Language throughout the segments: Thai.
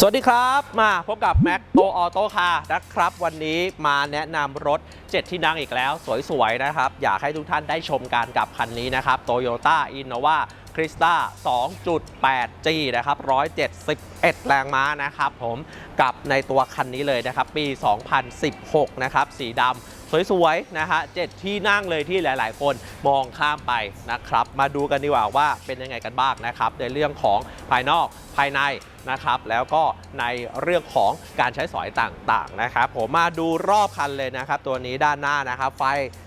สวัสดีครับมาพบกับแม็กโตออโต้คาร์นะครับ วันนี้มาแนะนำรถ 7 ที่นั่งอีกแล้ว สวยๆ นะครับ อยากให้ทุกท่านได้ชมการกับคันนี้นะครับ Toyota Innova Crista 2.8G นะครับ 171 แรงม้านะครับผมกับในตัวคันนี้เลยนะครับ ปี 2016 นะครับ สีดำ สวยๆนะฮะเจ็ดที่นั่งเลยที่หลาย ๆ คนมองข้ามไปนะครับ มาดูกันดีกว่าว่าเป็นยังไงกันบ้างนะครับ ในเรื่องของภายนอกภายในนะครับแล้วก็ในเรื่องของการใช้สอยต่างๆนะครับผมมาดูรอบคันเลยนะครับ ตัวนี้ด้านหน้านะครับ ไฟ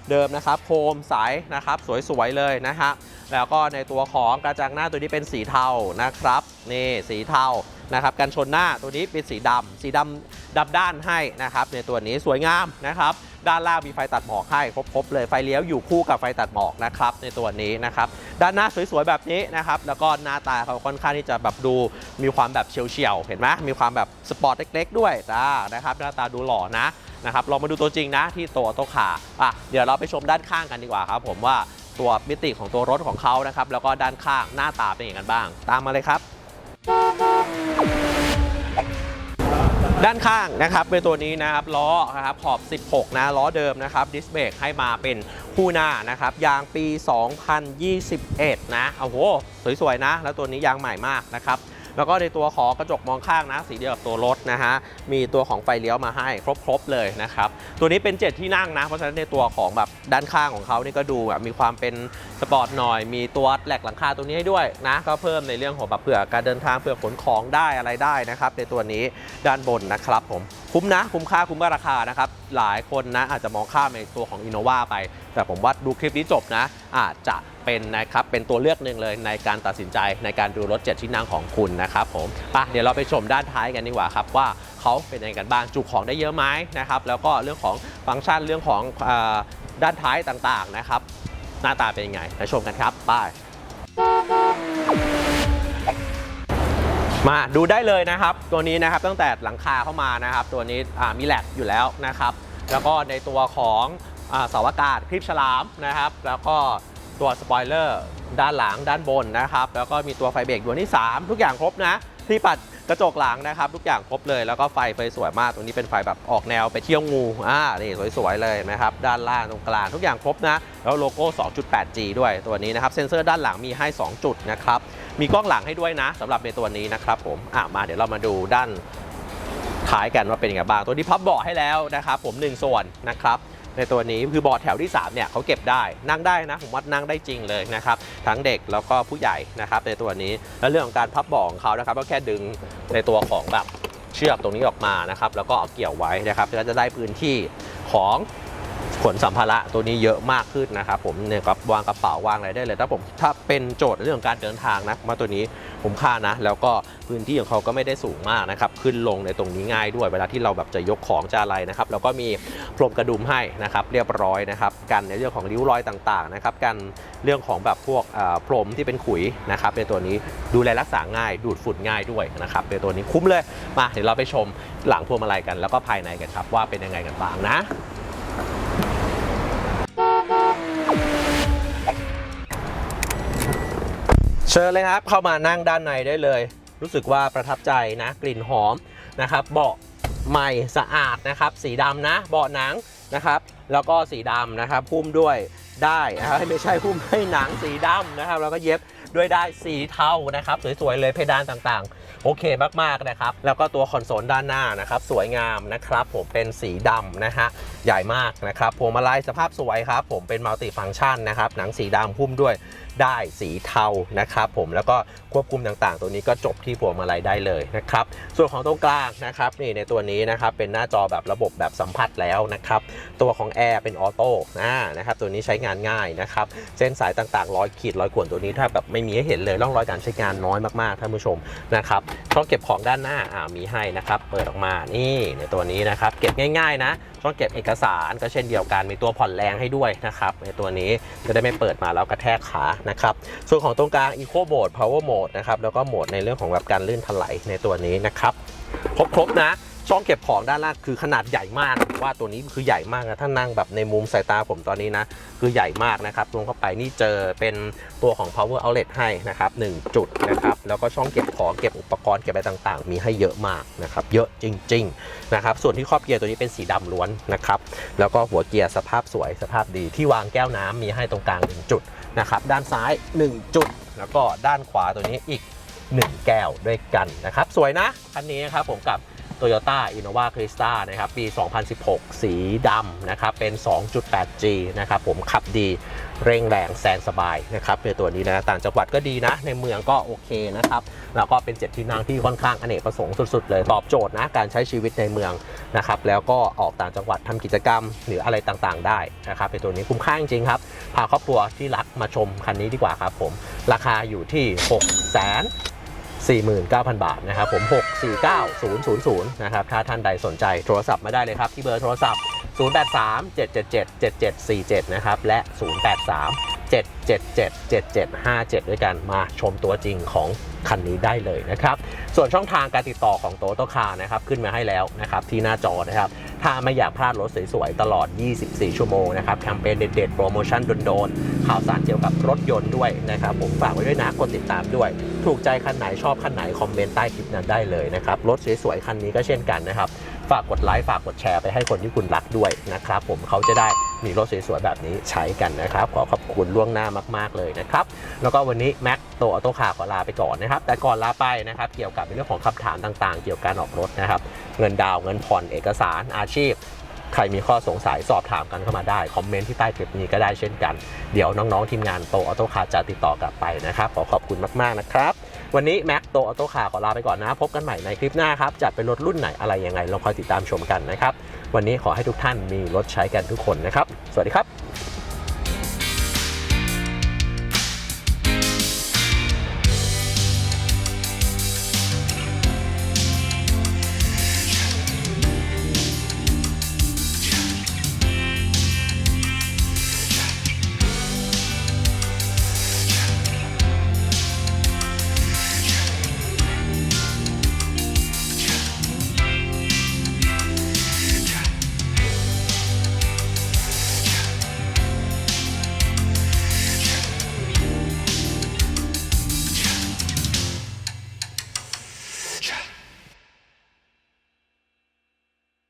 เดิมนะครับ โคมใสนะครับ สวยๆเลยนะฮะแล้วก็ในตัวของกระจังหน้าตัวนี้เป็นสีเทานะครับนี่สีเทานะครับกันชนหน้าตัวนี้เป็นสีดำสีดำดำด้านให้นะครับ ในตัวนี้สวยงามนะครับ ด้านล่างมีไฟตัดหมอกให้ครบๆเลยไฟเลี้ยวอยู่คู่กับไฟตัดหมอกนะครับในตัวนี้นะครับด้านหน้าสวยๆแบบนี้นะครับแล้วก็หน้าตาเขาค่อนข้างที่จะแบบดูมีความแบบเฉียวๆเห็นไหมมีความแบบสปอร์ตเล็ก ๆ ด้วยจ้านะครับหน้าตาดูหล่อนะนะครับลองมาดูตัวจริงนะที่ตัวโตขาอะเดี๋ยวเราไปชมด้านข้างกันดีกว่าครับผมว่าตัวมิติของตัวรถของเขานะครับแล้วก็ด้านข้างหน้าตาเป็นอย่างไรกันบ้าง ตามมาเลยครับ ด้านข้างนะครับเป็นตัวนี้นะครับล้อนะครับขอบ 16 นะล้อเดิมนะครับดิสเบรกให้มาเป็นคู่หน้านะครับยางปี 2021 นะโอ้โหสวยๆนะ แล้วตัวนี้ยางใหม่มากนะครับ แล้วก็ในตัวของกระจกมองข้างนะสีเดียวกับตัวรถนะฮะมีตัวของไฟเลี้ยวมาให้ครบๆเลยนะครับตัวนี้เป็น 7 ที่นั่งนะ เพราะฉะนั้นในตัวของแบบด้านข้างของเขานี่ก็ดูแบบมีความเป็นสปอร์ตหน่อย มีตัวแหลกหลังคาตัวนี้ให้ด้วยนะ ก็เพิ่มในเรื่องของแบบเผื่อการเดินทางเผื่อขนของได้อะไรได้นะครับในตัวนี้ด้านบนนะครับผมคุ้มนะ คุ้มค่าคุ้มกับราคานะครับหลายคนนะอาจจะมองข้ามในตัวของ Innova ไป แต่ผมว่าดูคลิปนี้จบนะอาจจะเป็นนะครับเป็นตัวเลือกหนึ่งเลยในการตัดสินใจในการดูรถ 7 ที่นั่งของคุณนะครับผมไปเดี๋ยวเราไปชมด้านท้ายกันดีกว่าครับว่าเขาเป็นยังไงกันบ้างจุของได้เยอะไหมนะครับแล้วก็เรื่องของฟังก์ชันเรื่องของอด้านท้ายต่างๆนะครับหน้าตาเป็นยังไงไปชมกันครับไปมาดูได้เลยนะครับ ตัวนี้นะครับตั้งแต่หลังคาเข้ามานะครับ ตัวนี้มีแลกอยู่แล้วนะครับ แล้วก็ในตัวของ เสาอากาศคลิปฉลามนะครับ แล้วก็ตัวสปอยเลอร์ด้านหลังด้านบนนะครับ แล้วก็มีตัวไฟเบรกดวงที่ 3 ทุกอย่างครบนะ ที่ปัดกระจกหลังนะครับ ทุกอย่างครบเลยแล้วก็ไฟไฟสวยมากตรงนี้เป็นไฟแบบออกแนวไปเที่ยวงูอ่านี่สวยๆเลยนะครับ ด้านล่างตรงกลางทุกอย่างครบนะ แล้วโลโก้ 2.8G ด้วยตัวนี้นะครับ เซ็นเซอร์ด้านหลังมีให้ 2 จุดนะครับ มีกล้องหลังให้ด้วยนะสำหรับในตัวนี้นะครับผมอะมาเดี๋ยวเรามาดูด้านท้ายกันว่าเป็นยังไงบ้างตัวนี้พับเบาะให้แล้วนะครับผม1ส่วนนะครับ ในตัวนี้คือเบาะแถวที่ 3 เนี่ยเขาเก็บได้นั่งได้นะ ผมว่านั่งได้จริงเลยนะครับ ทั้งเด็กแล้วก็ผู้ใหญ่นะครับในตัวนี้ แล้วเรื่องของการพับเบาะของเขานะครับก็แค่ดึงในตัวของแบบเชือกตรงนี้ออกมานะครับ แล้วก็เอาเกี่ยวไว้นะครับก็จะได้พื้นที่ของ ขนสัมภาระตัวนี้เยอะมากขึ้นนะครับผมเนี่ยครับวางกระเป๋าวางอะไรได้เลยถ้าผมถ้าเป็นโจทย์เรื่องของการเดินทางนะมาตัวนี้ผมค่านะ แล้วก็พื้นที่ของเขาก็ไม่ได้สูงมากนะครับขึ้นลงในตรงนี้ง่ายด้วย เวลาที่เราแบบจะยกของจะอะไรนะครับแล้วก็มีพรมกระดุมให้นะครับเรียบร้อยนะครับกันในเรื่องของริ้วรอยต่างๆนะครับกันเรื่องของแบบพวกเอ่อพรมที่เป็นขุยนะครับในตัวนี้ดูแลรักษาง่ายดูดฝุ่นง่ายด้วยนะครับในตัวนี้คุ้มเลยมาเดี๋ยวเราไปชมหลังพวงมาลัยกัน แล้วก็ภายในกันครับว่าเป็นยังไงกันบ้างนะ เชิญเลยครับเข้ามานั่งด้านในได้เลย รู้สึกว่าประทับใจนะกลิ่นหอมนะครับ เบาะใหม่สะอาดนะครับ สีดำนะ เบาะหนังนะครับ แล้วก็สีดำนะครับหุ้มด้วยได้นะครับไม่ใช่หุ้มให้หนังสีดำนะครับ แล้วก็เย็บด้วยได้สีเทานะครับ สวยๆเลยเพดานต่างๆ โอเคมากๆนะครับ แล้วก็ตัวคอนโซลด้านหน้านะครับ สวยงามนะครับ ผมเป็นสีดำนะฮะใหญ่มากนะครับพวงมาลัยสภาพสวยครับ ผมเป็นมัลติฟังก์ชันนะครับ หนังสีดำหุ้มด้วย ได้สีเทานะครับผมแล้วก็ควบคุมต่างๆ ตัวนี้ก็จบที่พวงมาลัยได้เลยนะครับส่วนของตรงกลางนะครับนี่ในตัวนี้นะครับเป็นหน้าจอแบบระบบแบบสัมผัสแล้วนะครับตัวของแอร์เป็นออโต้อ่านะครับตัวนี้ใช้งานง่ายนะครับเส้นสายต่างๆร้อยขีดร้อยข่วนตัวนี้ถ้าแบบไม่มีให้เห็นเลยร่องรอยการใช้งานน้อยมากๆท่านผู้ชมนะครับช่องเก็บของด้านหน้าอ่ามีให้นะครับเปิดออกมานี่ในตัวนี้นะครับเก็บง่ายๆนะช่องเก็บเอกสารก็เช่นเดียวกันมีตัวผ่อนแรงให้ด้วยนะครับในตัวนี้จะได้ไม่เปิดมาแล้วกระแทกขานะครับ ส่วนของตรงกลาง Eco Mode Power Mode นะครับ แล้วก็โหมดในเรื่องของแบบการลื่นถลายในตัวนี้นะครับ ครบๆนะ ช่องเก็บของด้านล่างคือขนาดใหญ่มาก ว่าตัวนี้คือใหญ่มากนะ ถ้านั่งแบบในมุมสายตาผมตอนนี้นะ คือใหญ่มากนะครับลงเข้าไปนี่เจอเป็นตัวของ power outlet ให้นะครับ1จุดนะครับ แล้วก็ช่องเก็บของเก็บอุปกรณ์เก็บอะไรต่างๆ มีให้เยอะมากนะครับ เยอะจริง ๆนะครับ ส่วนที่ครอบเกียร์ตัวนี้เป็นสีดำล้วนนะครับ แล้วก็หัวเกียร์สภาพสวยสภาพดีที่วางแก้วน้ำมีให้ตรงกลาง1จุด นะครับด้านซ้าย 1 จุด แล้วก็ด้านขวาตัวนี้อีก 1 แก้วด้วยกันนะครับ สวยนะคันนี้นะครับผมกับ Toyota Innova Crista นะครับปี 2016 สีดำนะครับเป็น 2.8G นะครับผมขับดีเร่งแรงแซงสบายนะครับในตัวนี้นะต่างจังหวัดก็ดีนะ ในเมืองก็โอเคนะครับแล้วก็เป็น7ที่นั่งที่ค่อนข้างอเนกประสงค์สุดๆเลยตอบโจทย์นะการใช้ชีวิตในเมืองนะครับแล้วก็ออกต่างจังหวัดทำกิจกรรม หรืออะไรต่างๆ ได้นะครับในตัวนี้คุ้มค่าจริงๆครับพาครอบครัวที่รักมาชมคันนี้ดีกว่าครับผมราคาอยู่ที่6 0 0 0 49,000 บาทนะครับผม 649000 นะครับ ถ้าท่านใดสนใจโทรศัพท์มาได้เลยครับ ที่เบอร์โทรศัพท์ 083 777 7747 นะครับ และ 083 777 7757 ด้วยกันมาชมตัวจริงของคันนี้ได้เลยนะครับ ส่วนช่องทางการติดต่อของโตโตคานะครับขึ้นมาให้แล้วนะครับที่หน้าจอนะครับ ถ้าไม่อยากพลาดรถสวยๆ ตลอด 24 ชั่วโมงนะครับแคมเปญเด็ดๆ โปรโมชั่นโดนๆ ข่าวสารเกี่ยวกับรถยนต์ด้วยนะครับ ผมฝากไว้ด้วยนะกดติดตามด้วย ถูกใจคันไหนชอบคันไหน คอมเมนต์ใต้คลิปนั้นได้เลยนะครับ รถสวยๆ คันนี้ก็เช่นกันนะครับ ฝากกดไลค์ฝากกดแชร์ไปให้คนที่คุณรักด้วยนะครับผมเขาจะได้มีรถสวยๆแบบนี้ใช้กันนะครับ ขอขอบคุณล่วงหน้ามากๆเลยนะครับ แล้วก็วันนี้แม็กโตออโต้คาขอลาไปก่อนนะครับ แต่ก่อนลาไปนะครับ เกี่ยวกับในเรื่องของคำถามต่างๆ เกี่ยวกับการออกรถนะครับ เงินดาวเงินผ่อนเอกสารอาชีพใครมีข้อสงสัยสอบถามกันเข้ามาได้ คอมเมนต์ที่ใต้คลิปนี้ก็ได้เช่นกัน เดี๋ยวน้องๆทีมงานโตออโต้คาจะติดต่อกลับไปนะครับ ขอขอบคุณมากๆนะครับ วันนี้แม็กโตออโต้ขาขอลาไปก่อนนะ พบกันใหม่ในคลิปหน้าครับ จะเป็นรถรุ่นไหนอะไรยังไงลองคอยติดตามชมกันนะครับ วันนี้ขอให้ทุกท่านมีรถใช้กันทุกคนนะครับ สวัสดีครับ